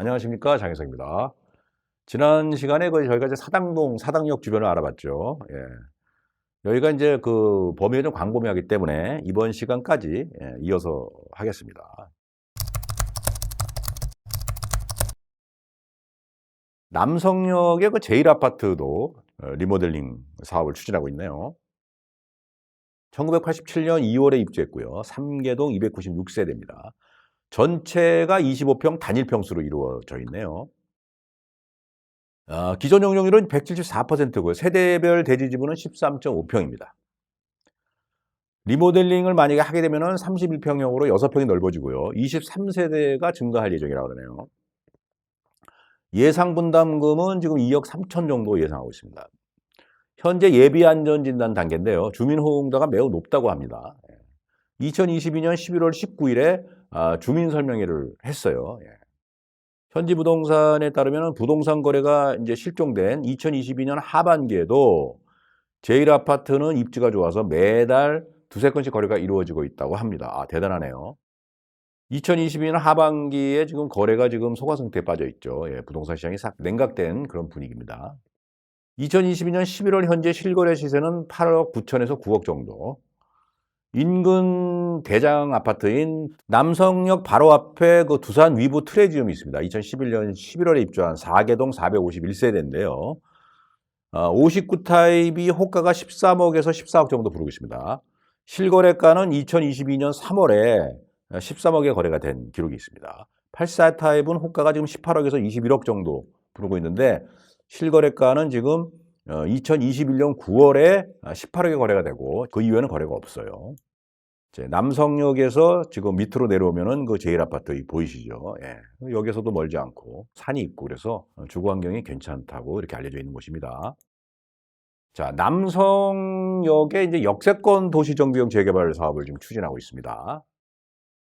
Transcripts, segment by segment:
안녕하십니까 장혜성입니다. 지난 시간에 그 저희가 이제 사당동 사당역 주변을 알아봤죠. 예. 여기가 이제 그 범위가 좀 광범위하기 때문에 이번 시간까지 예, 이어서 하겠습니다. 남성역의 그 제일 아파트도 어, 리모델링 사업을 추진하고 있네요. 1987년 2월에 입주했고요. 3개동 296세대입니다. 전체가 25평 단일 평수로 이루어져 있네요. 아, 기존 용적률은 174%고요. 세대별 대지 지분은 13.5평입니다. 리모델링을 만약에 하게 되면 31평형으로 6평이 넓어지고요. 23세대가 증가할 예정이라고 그러네요. 예상 분담금은 지금 2억 3천 정도 예상하고 있습니다. 현재 예비 안전 진단 단계인데요. 주민 호응도가 매우 높다고 합니다. 2022년 11월 19일에 아, 주민 설명회를 했어요. 예. 현지 부동산에 따르면 부동산 거래가 이제 실종된 2022년 하반기에도 제일 아파트는 입지가 좋아서 매달 두세 건씩 거래가 이루어지고 있다고 합니다. 아, 대단하네요. 2022년 하반기에 지금 거래가 지금 소가 상태에 빠져 있죠. 예, 부동산 시장이 싹 냉각된 그런 분위기입니다. 2022년 11월 현재 실거래 시세는 8억 9천에서 9억 정도. 인근 대장 아파트인 남성역 바로 앞에 그 두산 위브 트레지움이 있습니다. 2011년 11월에 입주한 4개동 451세대인데요. 59 타입이 호가가 13억에서 14억 정도 부르고 있습니다. 실거래가는 2022년 3월에 13억에 거래가 된 기록이 있습니다. 84 타입은 호가가 지금 18억에서 21억 정도 부르고 있는데 실거래가는 지금 2021년 9월에 18억에 거래가 되고 그 이후에는 거래가 없어요. 남성역에서 지금 밑으로 내려오면은 그 제일 아파트 보이시죠? 예. 여기서도 멀지 않고 산이 있고 그래서 주거 환경이 괜찮다고 이렇게 알려져 있는 곳입니다. 자, 남성역에 이제 역세권 도시정비용 재개발 사업을 지금 추진하고 있습니다.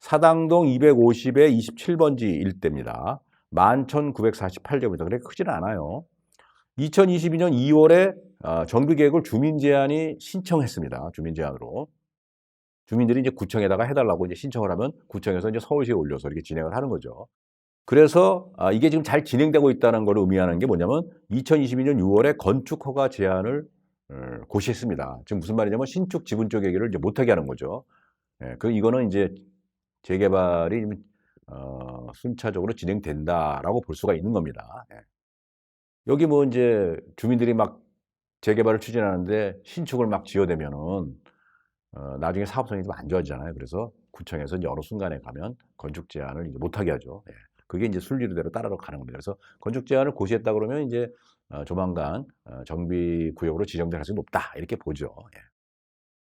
사당동 250에 27번지 일대입니다. 11,948제곱미터. 그래 크지는 않아요. 2022년 2월에 어, 정비 계획을 주민 제안이 신청했습니다. 주민 제안으로. 주민들이 이제 구청에다가 해달라고 이제 신청을 하면 구청에서 이제 서울시에 올려서 이렇게 진행을 하는 거죠. 그래서 아, 이게 지금 잘 진행되고 있다는 걸 의미하는 게 뭐냐면 2022년 6월에 건축 허가 제안을 어, 고시했습니다. 지금 무슨 말이냐면 신축 지분 쪽 얘기를 이제 못하게 하는 거죠. 예, 그 이거는 이제 재개발이 어, 순차적으로 진행된다라고 볼 수가 있는 겁니다. 예. 여기 뭐 이제 주민들이 막 재개발을 추진하는데 신축을 막 지어대면은 어, 나중에 사업성이 좀 안 좋아지잖아요. 그래서 구청에서 어느 순간에 가면 건축 제한을 이제 못하게 하죠. 예. 그게 이제 순리대로 따라서 가는 겁니다. 그래서 건축 제한을 고시했다 그러면 이제 어, 조만간 어, 정비 구역으로 지정될 가능성이 높다 이렇게 보죠. 예.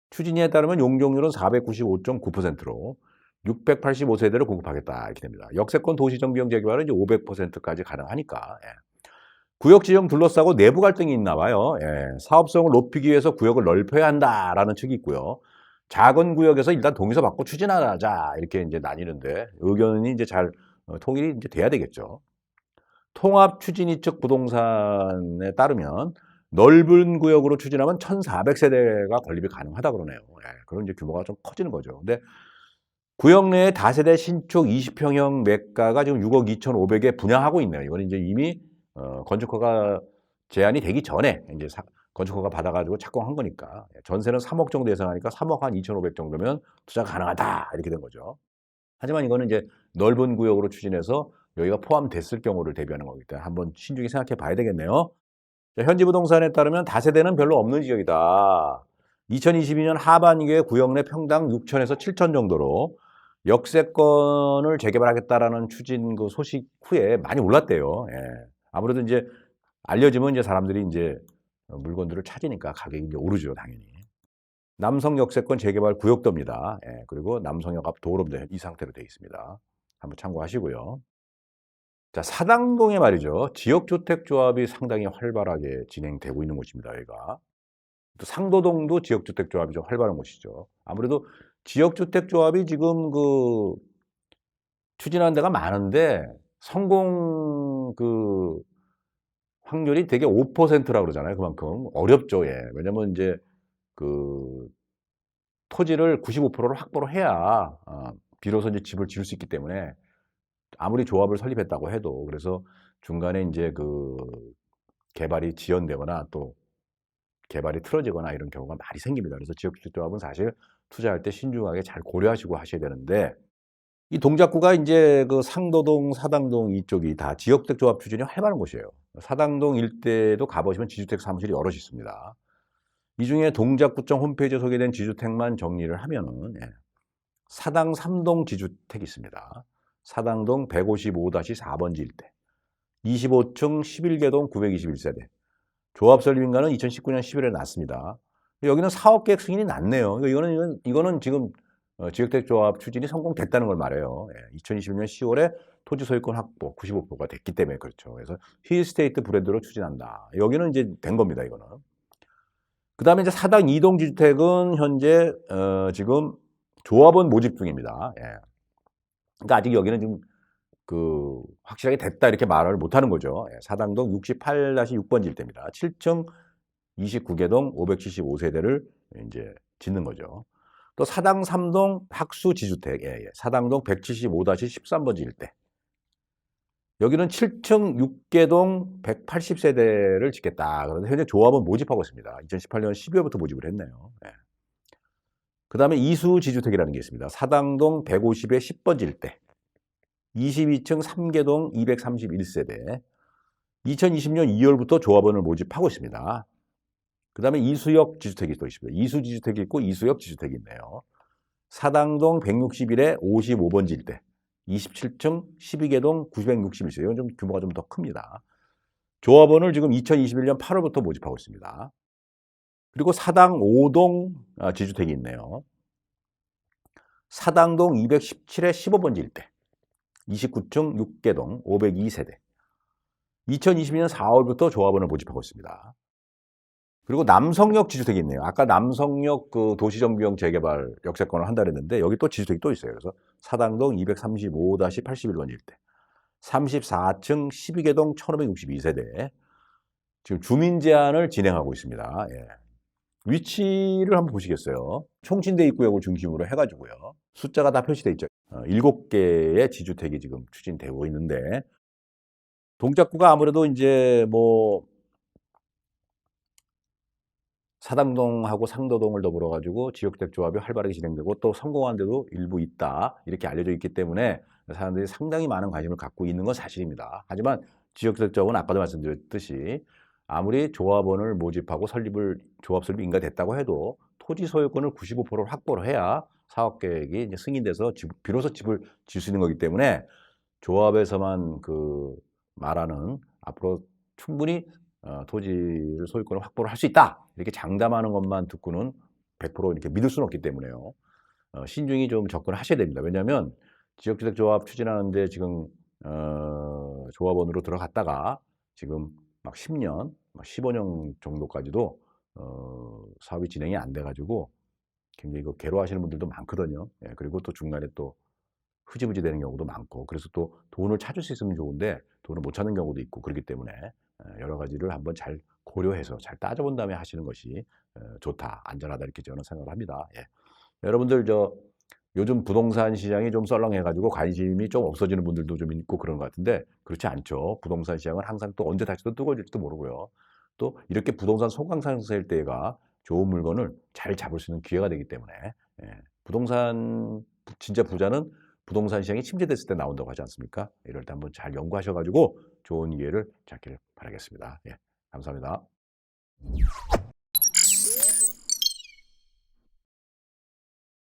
추진에 따르면 용적률은 495.9%로 685세대를 공급하겠다 이렇게 됩니다. 역세권 도시정 비용 재개발은 이제 500%까지 가능하니까. 예. 구역 지정 둘러싸고 내부 갈등이 있나 봐요. 예. 사업성을 높이기 위해서 구역을 넓혀야 한다라는 측이 있고요. 작은 구역에서 일단 동의서 받고 추진하자 이렇게 이제 나뉘는데 의견이 이제 잘 어, 통일이 이제 돼야 되겠죠. 통합 추진이 측 부동산에 따르면 넓은 구역으로 추진하면 1,400세대가 건립이 가능하다 그러네요. 예, 그런 이제 규모가 좀 커지는 거죠. 근데 구역 내에 다세대 신축 20평형 매가가 지금 6억 2,500에 분양하고 있네요. 이건 이제 이미 어, 건축허가 제한이 되기 전에 이제 사, 건축허가 받아가지고 착공한 거니까 전세는 3억 정도 예상하니까 3억 한 2,500 정도면 투자 가능하다 이렇게 된 거죠. 하지만 이거는 이제 넓은 구역으로 추진해서 여기가 포함됐을 경우를 대비하는 거기 때문에 한번 신중히 생각해 봐야 되겠네요. 자, 현지 부동산에 따르면 다세대는 별로 없는 지역이다. 2022년 하반기에 구역 내 평당 6천에서 7천 정도로 역세권을 재개발하겠다라는 추진 그 소식 후에 많이 올랐대요. 예. 아무래도 이제 알려지면 이제 사람들이 이제 물건들을 찾으니까 가격이 이제 오르죠, 당연히. 남성 역세권 재개발 구역도입니다. 예, 그리고 남성역 앞 도로도 이 상태로 되어 있습니다. 한번 참고하시고요. 자, 사당동에 말이죠. 지역주택조합이 상당히 활발하게 진행되고 있는 곳입니다, 여기가. 또 상도동도 지역주택조합이 좀 활발한 곳이죠. 아무래도 지역주택조합이 지금 그 추진하는 데가 많은데 성공 그 확률이 되게 5%라고 그러잖아요. 그만큼 어렵죠. 예. 왜냐면 이제 그 토지를 95%를 확보를 해야 어, 비로소 이제 집을 지을 수 있기 때문에 아무리 조합을 설립했다고 해도 그래서 중간에 이제 그 개발이 지연되거나 또 개발이 틀어지거나 이런 경우가 많이 생깁니다. 그래서 지역주택조합은 사실 투자할 때 신중하게 잘 고려하시고 하셔야 되는데 이 동작구가 이제 그 상도동, 사당동 이쪽이 다 지역주택 조합 추진이 활발한 곳이에요. 사당동 일대도 가보시면 지주택 사무실이 여럿이 있습니다. 이 중에 동작구청 홈페이지에 소개된 지주택만 정리를 하면은 예. 사당 3동 지주택이 있습니다. 사당동 155-4번지 일대. 25층 11개동 921세대. 조합 설립인가는 2019년 11월에 났습니다. 여기는 사업 계획 승인이 났네요. 이거는 이거는, 지금 어, 지역택조합 추진이 성공됐다는 걸 말해요. 예, 2021년 10월에 토지 소유권 확보 95%가 됐기 때문에 그렇죠. 그래서 힐스테이트 브랜드로 추진한다. 여기는 이제 된 겁니다. 이거는. 그 다음에 이제 사당 2동 주택은 현재 어, 지금 조합원 모집 중입니다. 예. 그러니까 아직 여기는 지금 그 확실하게 됐다 이렇게 말을 못 하는 거죠. 예, 사당동 68-6번지 일대입니다. 7층 29개동 575세대를 이제 짓는 거죠. 또 사당 3동 학수 지주택, 예, 예. 사당동 175-13번지 일대. 여기는 7층 6개동 180세대를 짓겠다. 그런데 현재 조합은 모집하고 있습니다. 2018년 12월부터 모집을 했네요. 예. 그 다음에 이수 지주택이라는 게 있습니다. 사당동 150에 10번지 일대. 22층 3개동 231세대. 2020년 2월부터 조합원을 모집하고 있습니다. 그 다음에 이수역 지주택이 또 있습니다. 이수 지주택이 있고 이수역 지주택이 있네요. 사당동 161에 55번 지 일대. 27층 12개동 961세. 이건 좀 규모가 좀 더 큽니다. 조합원을 지금 2021년 8월부터 모집하고 있습니다. 그리고 사당 5동 아, 지주택이 있네요. 사당동 217에 15번 지 일대. 29층 6개동 502세대. 2022년 4월부터 조합원을 모집하고 있습니다. 그리고 남성역 지주택이 있네요. 아까 남성역 그 도시정비형 재개발 역세권을 한다 그랬는데 여기 또 지주택이 또 있어요. 그래서 사당동 235-81번 일대. 34층 12개동 1562세대. 지금 주민 제한을 진행하고 있습니다. 예. 위치를 한번 보시겠어요? 총신대 입구역을 중심으로 해가지고요. 숫자가 다 표시돼 있죠. 어, 7개의 지주택이 지금 추진되고 있는데 동작구가 아무래도 이제 뭐 사당동하고 상도동을 더불어 가지고 지역주택 조합이 활발하게 진행되고 또 성공한 데도 일부 있다 이렇게 알려져 있기 때문에 사람들이 상당히 많은 관심을 갖고 있는 건 사실입니다. 하지만 지역주택 조합은 아까도 말씀드렸듯이 아무리 조합원을 모집하고 설립을 조합 설립이 인가됐다고 해도 토지 소유권을 95%를 확보를 해야 사업 계획이 이제 승인돼서 집, 비로소 집을 질수 있는 거기 때문에 조합에서만 그 말하는 앞으로 충분히 어, 토지를 소유권을 확보를 할 수 있다 이렇게 장담하는 것만 듣고는 100% 이렇게 믿을 수는 없기 때문에요. 어, 신중히 좀 접근을 하셔야 됩니다. 왜냐하면 지역주택 조합 추진하는데 지금 어, 조합원으로 들어갔다가 지금 막 10년, 막 15년 정도까지도 어, 사업이 진행이 안 돼가지고 굉장히 그 괴로워하시는 분들도 많거든요. 예, 그리고 또 중간에 또 흐지부지 되는 경우도 많고 그래서 또 돈을 찾을 수 있으면 좋은데 돈을 못 찾는 경우도 있고 그렇기 때문에 예, 여러 가지를 한번 잘 고려해서 잘 따져본 다음에 하시는 것이 어, 좋다, 안전하다 이렇게 저는 생각을 합니다. 예. 여러분들 저 요즘 부동산 시장이 좀 썰렁해가지고 관심이 좀 없어지는 분들도 좀 있고 그런 것 같은데 그렇지 않죠. 부동산 시장은 항상 또 언제 다시 또 뜨거워질지도 모르고요. 또 이렇게 부동산 소강상승일 때가 좋은 물건을 잘 잡을 수 있는 기회가 되기 때문에 예. 부동산 진짜 부자는 부동산 시장이 침체됐을 때 나온다고 하지 않습니까? 이럴 때 한번 잘 연구하셔가지고 좋은 기회를 찾기를 바라겠습니다. 예, 감사합니다.